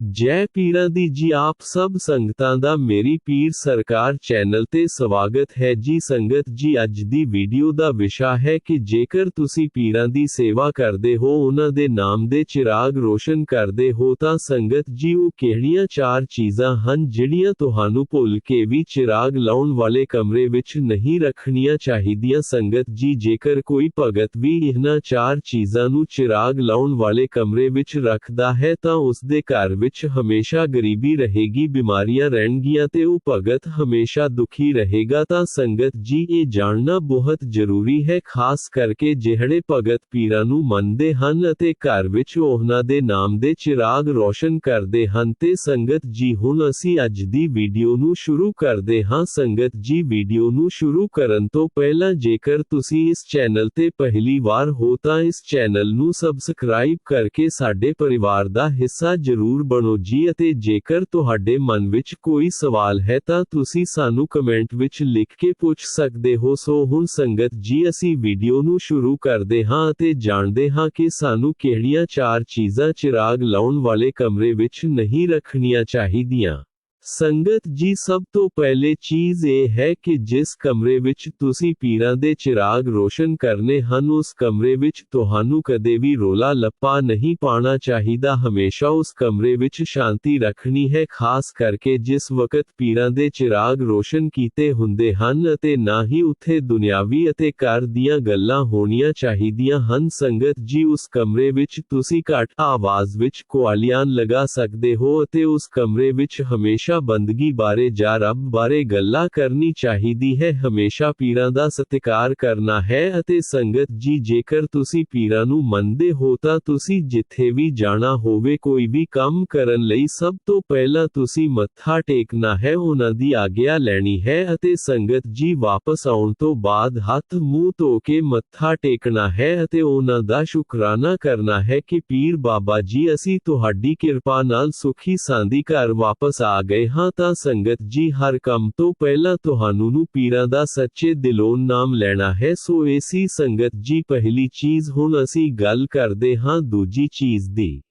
ਜੈ ਪੀਰਾਂ ਦੀ ਜੀ ਆਪ ਸਭ ਸੰਗਤਾਂ ਦਾ ਮੇਰੀ ਪੀਰ ਸਰਕਾਰ ਚੈਨਲ ਤੇ ਸਵਾਗਤ ਹੈ ਜੀ ਸੰਗਤ ਜੀ ਅੱਜ ਦੀ ਵੀਡੀਓ ਦਾ ਵਿਸ਼ਾ ਹੈ ਕਿ ਜੇਕਰ ਤੁਸੀਂ ਪੀਰਾਂ ਦੀ ਸੇਵਾ ਕਰਦੇ ਹੋ ਉਹਨਾਂ ਦੇ ਨਾਮ ਦੇ ਚਿਰਾਗ ਰੋਸ਼ਨ ਕਰਦੇ ਹੋ ਤਾਂ ਸੰਗਤ ਜੀ ਉਹ ਕਿਹੜੀਆਂ ਚਾਰ ਚੀਜ਼ਾਂ ਹਨ ਜਿਹੜੀਆਂ ਤੁਹਾਨੂੰ ਭੁੱਲ ਕੇ ਵੀ ਚਿਰਾਗ ਲਾਉਣ ਵਾਲੇ ਕਮਰੇ ਵਿੱਚ ਨਹੀਂ ਰੱਖਣੀਆਂ ਚਾਹੀਦੀਆਂ ਸੰਗਤ ਜੀ ਜੇਕਰ ਕੋਈ ਭਗਤ ਵੀ ਇਹਨਾਂ ਚਾਰ ਚੀਜ਼ਾਂ ਨੂੰ ਚਿਰਾਗ ਲਾਉਣ ਵਾਲੇ ਕਮਰੇ ਵਿੱਚ ਰੱਖਦਾ ਹੈ ਤਾਂ ਉਸ ਦੇ ਘਰ ਵਿੱਚ ਹਮੇਸ਼ਾ ਗਰੀਬੀ ਰਹੇਗੀ ਬਿਮਾਰੀਆਂ ਰਹਿਣਗੀਆਂ ਤੇ ਉਹ ਭਗਤ ਹਮੇਸ਼ਾ ਦੁਖੀ ਰਹੇਗਾ ਤਾਂ ਸੰਗਤ ਜੀ ਇਹ ਜਾਣਨਾ ਬਹੁਤ ਜ਼ਰੂਰੀ ਹੈ ਖਾਸ ਕਰਕੇ ਜਿਹੜੇ ਭਗਤ ਪੀਰਾਂ ਨੂੰ ਮੰਨਦੇ ਹਨ ਅਤੇ ਘਰ ਵਿੱਚ ਉਹਨਾਂ ਦੇ ਨਾਮ ਦੇ ਚਿਰਾਗ ਰੋਸ਼ਨ ਕਰਦੇ ਹਨ ਤੇ ਸੰਗਤ ਜੀ ਹੁਣ ਅਸੀਂ ਅੱਜ ਦੀ ਵੀਡੀਓ ਨੂੰ ਸ਼ੁਰੂ ਕਰਦੇ ਹਾਂ ਸੰਗਤ ਜੀ ਵੀਡੀਓ ਨੂੰ ਸ਼ੁਰੂ ਕਰਨ ਤੋਂ ਪਹਿਲਾਂ ਜੇਕਰ ਤੁਸੀਂ ਇਸ ਚੈਨਲ ਤੇ ਪਹਿਲੀ ਵਾਰ ਹੋ ਤਾਂ ਇਸ ਚੈਨਲ ਨੂੰ ਸਬਸਕ੍ਰਾਈਬ ਕਰਕੇ ਸਾਡੇ ਪਰਿਵਾਰ ਦਾ ਹਿੱਸਾ ਜ਼ਰੂਰ ਬਣੋ ਜੀ ਅਤੇ ਜੇਕਰ ਤੁਹਾਡੇ ਮਨ ਵਿੱਚ ਕੋਈ ਸਵਾਲ ਹੈ ਤਾਂ ਤੁਸੀਂ ਸਾਨੂੰ ਕਮੈਂਟ ਵਿੱਚ ਲਿਖ ਕੇ ਪੁੱਛ ਸਕਦੇ ਹੋ ਸੋ ਹੁਣ ਸੰਗਤ ਜੀ ਅਸੀਂ ਵੀਡੀਓ ਨੂੰ ਸ਼ੁਰੂ ਕਰਦੇ ਹਾਂ ਅਤੇ ਜਾਣਦੇ ਹਾਂ ਕਿ ਸਾਨੂੰ ਕਿਹੜੀਆਂ ਚਾਰ ਚੀਜ਼ਾਂ ਚਿਰਾਗ ਲਾਉਣ ਵਾਲੇ ਕਮਰੇ ਵਿੱਚ ਨਹੀਂ ਰੱਖਣੀਆਂ ਚਾਹੀਦੀਆਂ ਸੰਗਤ ਜੀ ਸਭ ਤੋਂ ਪਹਿਲੇ ਚੀਜ਼ ਇਹ ਹੈ ਕਿ ਜਿਸ ਕਮਰੇ ਵਿੱਚ ਤੁਸੀਂ ਪੀਰਾਂ ਦੇ ਚਿਰਾਗ ਰੋਸ਼ਨ ਕਰਨੇ ਹਨ ਉਸ ਕਮਰੇ ਵਿੱਚ ਤੁਹਾਨੂੰ ਕਦੇ ਵੀ ਰੋਲਾ ਲੱਪਾ ਨਹੀਂ ਪਾਣਾ ਚਾਹੀਦਾ ਹਮੇਸ਼ਾ ਉਸ ਕਮਰੇ ਵਿੱਚ ਸ਼ਾਂਤੀ ਰੱਖਣੀ ਹੈ ਖਾਸ ਕਰਕੇ ਜਿਸ ਵਕਤ ਪੀਰਾਂ ਦੇ ਚਿਰਾਗ ਰੋਸ਼ਨ ਕੀਤੇ ਹੁੰਦੇ ਹਨ ਅਤੇ ਨਾ ਹੀ ਉੱਥੇ ਦੁਨਿਆਵੀ ਅਤੇ ਘਰ ਦੀਆਂ ਗੱਲਾਂ ਹੋਣੀਆਂ ਚਾਹੀਦੀਆਂ ਹਨ ਸੰਗਤ ਜੀ ਉਸ ਕਮਰੇ ਵਿੱਚ ਤੁਸੀਂ ਘੱਟ ਆਵਾਜ਼ ਵਿੱਚ ਕੁਆਲੀਆਂ ਲਗਾ ਸਕਦੇ ਹੋ ਅਤੇ ਉਸ ਕਮਰੇ ਵਿੱਚ ਹਮੇਸ਼ਾ ਹਮੇਸ਼ਾ ਬੰਦਗੀ ਬਾਰੇ ਜਾਂ ਰੱਬ ਬਾਰੇ ਗੱਲਾਂ ਕਰਨੀ ਚਾਹੀਦੀ ਹੈ ਹਮੇਸ਼ਾ ਪੀਰਾਂ ਦਾ ਸਤਿਕਾਰ ਕਰਨਾ ਹੈ ਅਤੇ ਸੰਗਤ ਜੀ ਜੇਕਰ ਤੁਸੀਂ ਪੀਰਾਂ ਨੂੰ ਮੰਨਦੇ ਹੋ ਤਾਂ ਤੁਸੀਂ ਜਿੱਥੇ ਵੀ ਜਾਣਾ ਹੋਵੇ ਕੋਈ ਵੀ ਕੰਮ ਕਰਨ ਲਈ ਸਭ ਤੋਂ ਪਹਿਲਾਂ ਤੁਸੀਂ ਮੱਥਾ ਟੇਕਣਾ ਹੈ ਉਹਨਾਂ ਦੀ ਆਗਿਆ ਲੈਣੀ ਹੈ ਅਤੇ ਸੰਗਤ ਜੀ ਵਾਪਸ ਆਉਣ ਤੋਂ ਬਾਅਦ ਹੱਥ ਮੂੰਹ ਧੋ ਕੇ ਮੱਥਾ ਟੇਕਣਾ ਹੈ ਅਤੇ ਉਹਨਾਂ ਦਾ ਸ਼ੁਕਰਾਨਾ ਕਰਨਾ ਹੈ ਕਿ ਪੀਰ ਬਾਬਾ ਜੀ ਅਸੀਂ ਤੁਹਾਡੀ ਕਿਰਪਾ ਨਾਲ ਸੁਖੀ ਸਾਂਦੀ ਘਰ ਵਾਪਸ ਆ ਗਏ ਹਾਂ ਤਾਂ ਸੰਗਤ ਜੀ ਹਰ ਕੰਮ ਤੋਂ ਪਹਿਲਾਂ ਤੁਹਾਨੂੰ ਨੂੰ ਪੀਰਾਂ ਦਾ ਸੱਚੇ ਦਿਲੋਂ ਨਾਮ ਲੈਣਾ ਹੈ ਸੋ ਏਸੀ ਸੰਗਤ ਜੀ ਪਹਿਲੀ ਚੀਜ਼ ਹੁਣ ਅਸੀਂ ਗੱਲ ਕਰਦੇ ਹਾਂ ਦੂਜੀ ਚੀਜ਼ ਦੀ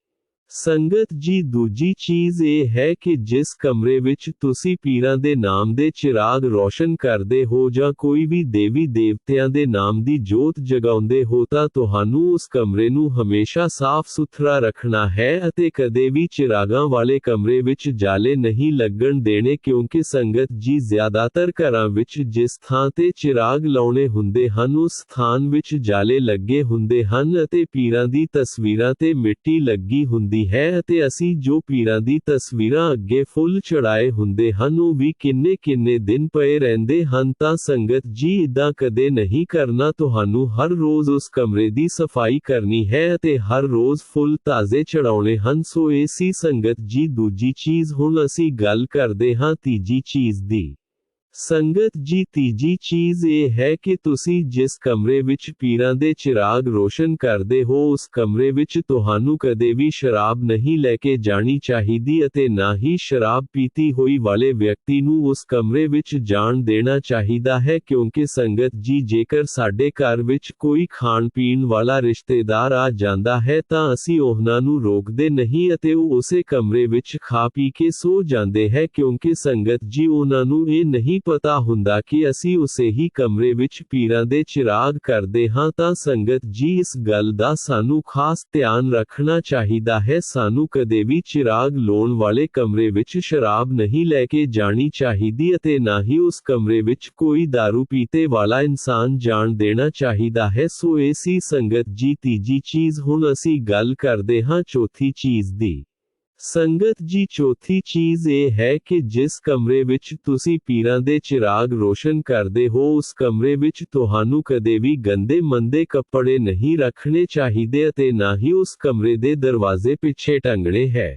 ਸੰਗਤ ਜੀ ਦੂਜੀ ਚੀਜ਼ ਇਹ ਹੈ ਕਿ ਜਿਸ ਕਮਰੇ ਵਿੱਚ ਤੁਸੀਂ ਪੀਰਾਂ ਦੇ ਨਾਮ ਦੇ ਚਿਰਾਗ ਰੋਸ਼ਨ ਕਰਦੇ ਹੋ ਜਾਂ ਕੋਈ ਵੀ ਦੇਵੀ ਦੇਵਤਿਆਂ ਦੇ ਨਾਮ ਦੀ ਜੋਤ ਜਗਾਉਂਦੇ ਹੋ ਤਾਂ ਤੁਹਾਨੂੰ ਉਸ ਕਮਰੇ ਨੂੰ ਹਮੇਸ਼ਾ ਸਾਫ਼ ਸੁਥਰਾ ਰੱਖਣਾ ਹੈ ਅਤੇ ਕਦੇ ਵੀ ਚਿਰਾਗਾਂ ਵਾਲੇ ਕਮਰੇ ਵਿੱਚ ਜਾਲੇ ਨਹੀਂ ਲੱਗਣ ਦੇਣੇ ਕਿਉਂਕਿ ਸੰਗਤ ਜੀ ਜ਼ਿਆਦਾਤਰ ਘਰਾਂ ਵਿੱਚ ਜਿਸ ਥਾਂ ਤੇ ਚਿਰਾਗ ਲਾਉਣੇ ਹੁੰਦੇ ਹਨ ਉਸ ਸਥਾਨ ਵਿੱਚ ਜਾਲੇ ਲੱਗੇ ਹੁੰਦੇ ਹਨ ਅਤੇ ਪੀਰਾਂ ਦੀ ਤਸਵੀਰਾਂ ਤੇ ਮਿੱਟੀ ਲੱਗੀ ਹੁੰਦੀ ਹੈ ਅਤੇ ਅਸੀਂ ਜੋ ਪੀਰਾਂ ਦੀ ਤਸਵੀਰਾਂ ਅੱਗੇ ਫੁੱਲ ਚੜਾਏ ਹੁੰਦੇ ਹਨ ਉਹ ਵੀ ਕਿੰਨੇ ਕਿੰਨੇ ਦਿਨ ਪਏ ਰਹਿੰਦੇ ਹਨ ਤਾਂ ਸੰਗਤ ਜੀ ਇਦਾਂ ਕਦੇ ਨਹੀਂ ਕਰਨਾ ਤੁਹਾਨੂੰ ਹਰ ਰੋਜ਼ ਉਸ ਕਮਰੇ ਦੀ ਸਫਾਈ ਕਰਨੀ ਹੈ ਅਤੇ ਹਰ ਰੋਜ਼ ਫੁੱਲ ਤਾਜ਼ੇ ਚੜਾਉਣੇ ਹਨ ਸੋ ਇਹ ਸੀ ਸੰਗਤ ਜੀ ਦੂਜੀ ਚੀਜ਼ ਹੁਣ ਅਸੀਂ ਗੱਲ ਕਰਦੇ ਹਾਂ ਤੀਜੀ ਚੀਜ਼ ਦੀ ਸੰਗਤ ਜੀ ਤੀਜੀ ਚੀਜ਼ ਇਹ ਹੈ ਕਿ ਤੁਸੀਂ ਜਿਸ ਕਮਰੇ ਵਿੱਚ ਪੀਰਾਂ ਦੇ ਚਿਰਾਗ ਰੋਸ਼ਨ ਕਰਦੇ ਹੋ ਉਸ ਕਮਰੇ ਵਿੱਚ ਤੁਹਾਨੂੰ ਕਦੇ ਵੀ ਸ਼ਰਾਬ ਨਹੀਂ ਲੈ ਕੇ ਜਾਣੀ ਚਾਹੀਦੀ ਅਤੇ ਨਾ ਹੀ ਸ਼ਰਾਬ ਪੀਤੀ ਹੋਈ ਵਾਲੇ ਵਿਅਕਤੀ ਨੂੰ ਉਸ ਕਮਰੇ ਵਿੱਚ ਜਾਣ ਦੇਣਾ ਚਾਹੀਦਾ ਹੈ ਕਿਉਂਕਿ ਸੰਗਤ ਜੀ ਜੇਕਰ ਸਾਡੇ ਘਰ ਵਿੱਚ ਕੋਈ ਖਾਣ ਪੀਣ ਵਾਲਾ ਰਿਸ਼ਤੇਦਾਰ ਆ ਜਾਂਦਾ ਹੈ ਤਾਂ ਅਸੀਂ ਉਹਨਾਂ ਨੂੰ ਰੋਕਦੇ ਨਹੀਂ ਅਤੇ ਉਹ ਉਸੇ ਕਮਰੇ ਵਿੱਚ ਖਾ ਪੀ ਕੇ ਸੋ ਜਾਂਦੇ ਹੈ ਕਿਉਂਕਿ ਸੰਗਤ ਜੀ ਉਹਨਾਂ ਨੂੰ ਇਹ ਨਹੀਂ ਪਤਾ ਹੁੰਦਾ ਕਿ ਅਸੀਂ ਉਸੇ ਹੀ ਕਮਰੇ ਵਿੱਚ ਪੀਰਾਂ ਦੇ ਚਿਰਾਗ ਕਰਦੇ ਹਾਂ ਤਾਂ ਸੰਗਤ ਜੀ ਇਸ ਗੱਲ ਦਾ ਸਾਨੂੰ ਖਾਸ ਧਿਆਨ ਰੱਖਣਾ ਚਾਹੀਦਾ ਹੈ ਸਾਨੂੰ ਕਦੇ ਵੀ ਚਿਰਾਗ ਲਾਉਣ ਵਾਲੇ ਕਮਰੇ ਵਿੱਚ ਸ਼ਰਾਬ ਨਹੀਂ ਲੈ ਕੇ ਜਾਣੀ ਚਾਹੀਦੀ ਅਤੇ ਨਾ ਹੀ ਉਸ ਕਮਰੇ ਵਿੱਚ ਕੋਈ दारू ਪੀਤੇ ਵਾਲਾ ਇਨਸਾਨ ਜਾਣ ਦੇਣਾ ਚਾਹੀਦਾ ਹੈ ਸੋ ਇਹ ਸੀ ਸੰਗਤ ਜੀ ਤੀਜੀ ਚੀਜ਼ ਹੁਣ ਅਸੀਂ ਗੱਲ ਕਰਦੇ ਹਾਂ ਚੌਥੀ ਚੀਜ਼ ਦੀ ਸੰਗਤ ਜੀ ਚੌਥੀ ਚੀਜ਼ ਇਹ ਹੈ ਕਿ ਜਿਸ ਕਮਰੇ ਵਿੱਚ ਤੁਸੀਂ ਪੀਰਾਂ ਦੇ ਚਿਰਾਗ ਰੋਸ਼ਨ ਕਰਦੇ ਹੋ ਉਸ ਕਮਰੇ ਵਿੱਚ ਤੁਹਾਨੂੰ ਕਦੇ ਵੀ ਗੰਦੇ ਮੰਦੇ ਕੱਪੜੇ ਨਹੀਂ ਰੱਖਣੇ ਚਾਹੀਦੇ ਅਤੇ ਨਾ ਹੀ ਉਸ ਕਮਰੇ ਦੇ ਦਰਵਾਜ਼ੇ ਪਿੱਛੇ ਟੰਗਣੇ ਹੈ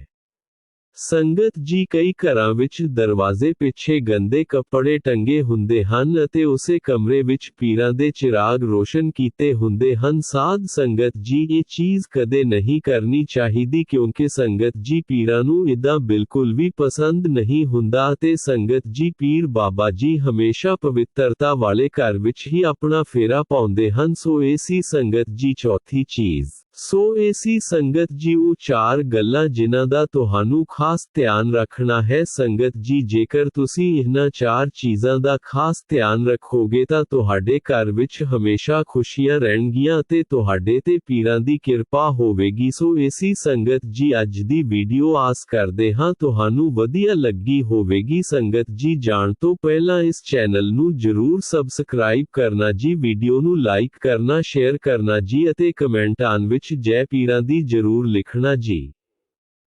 ਸੰਗਤ ਜੀ ਕਈ ਘਰਾਂ ਵਿੱਚ ਦਰਵਾਜ਼ੇ ਪਿੱਛੇ ਗੰਦੇ ਕੱਪੜੇ ਟੰਗੇ ਹੁੰਦੇ ਹਨ ਅਤੇ ਉਸੇ ਕਮਰੇ ਵਿੱਚ ਪੀਰਾਂ ਦੇ ਚਿਰਾਗ ਰੋਸ਼ਨ ਕੀਤੇ ਹੁੰਦੇ ਹਨ ਸਾਧ ਸੰਗਤ ਜੀ ਇਹ ਚੀਜ਼ ਕਦੇ ਨਹੀਂ ਕਰਨੀ ਚਾਹੀਦੀ ਕਿਉਂਕਿ ਸੰਗਤ ਜੀ ਪੀਰਾਂ ਨੂੰ ਇਦਾਂ ਬਿਲਕੁਲ ਵੀ ਪਸੰਦ ਨਹੀਂ ਹੁੰਦਾ ਅਤੇ ਸੰਗਤ ਜੀ ਪੀਰ ਬਾਬਾ ਜੀ ਹਮੇਸ਼ਾ ਪਵਿੱਤਰਤਾ ਵਾਲੇ ਘਰ ਵਿੱਚ ਹੀ ਆਪਣਾ ਫੇਰਾ ਪਾਉਂਦੇ ਹਨ ਸੋ ਇਹ ਸੀ ਸੰਗਤ ਜੀ ਚੌਥੀ ਚੀਜ਼ ਸੋ ਏਸੀ ਸੰਗਤ ਜੀ ਉਹ ਚਾਰ ਗੱਲਾਂ ਜਿਨ੍ਹਾਂ ਦਾ ਤੁਹਾਨੂੰ ਖਾਸ ਧਿਆਨ ਰੱਖਣਾ ਹੈ ਸੰਗਤ ਜੀ ਜੇਕਰ ਤੁਸੀਂ ਇਹਨਾਂ ਚਾਰ ਚੀਜ਼ਾਂ ਦਾ ਖਾਸ ਧਿਆਨ ਰੱਖੋਗੇ ਤਾਂ ਤੁਹਾਡੇ ਘਰ ਵਿੱਚ ਹਮੇਸ਼ਾ ਖੁਸ਼ੀਆਂ ਰਹਿਣਗੀਆਂ ਅਤੇ ਤੁਹਾਡੇ ਤੇ ਪੀਰਾਂ ਦੀ ਕਿਰਪਾ ਹੋਵੇਗੀ ਸੋ ਏਸੀ ਸੰਗਤ ਜੀ ਅੱਜ ਦੀ ਵੀਡੀਓ ਆਸ ਕਰਦੇ ਹਾਂ ਤੁਹਾਨੂੰ ਵਧੀਆ ਲੱਗੀ ਹੋਵੇਗੀ ਸੰਗਤ ਜੀ ਜਾਣ ਤੋਂ ਪਹਿਲਾਂ ਇਸ ਚੈਨਲ ਨੂੰ ਜਰੂਰ ਸਬਸਕ੍ਰਾਈਬ ਕਰਨਾ ਜੀ ਵੀਡੀਓ ਨੂੰ ਲਾਈਕ ਕਰਨਾ ਸ਼ੇਅਰ ਕਰਨਾ ਜੀ ਅਤੇ ਕਮੈਂਟਾਂ ਵਿੱਚ कुछ जय पीरा दी ज़रूर लिखना जी।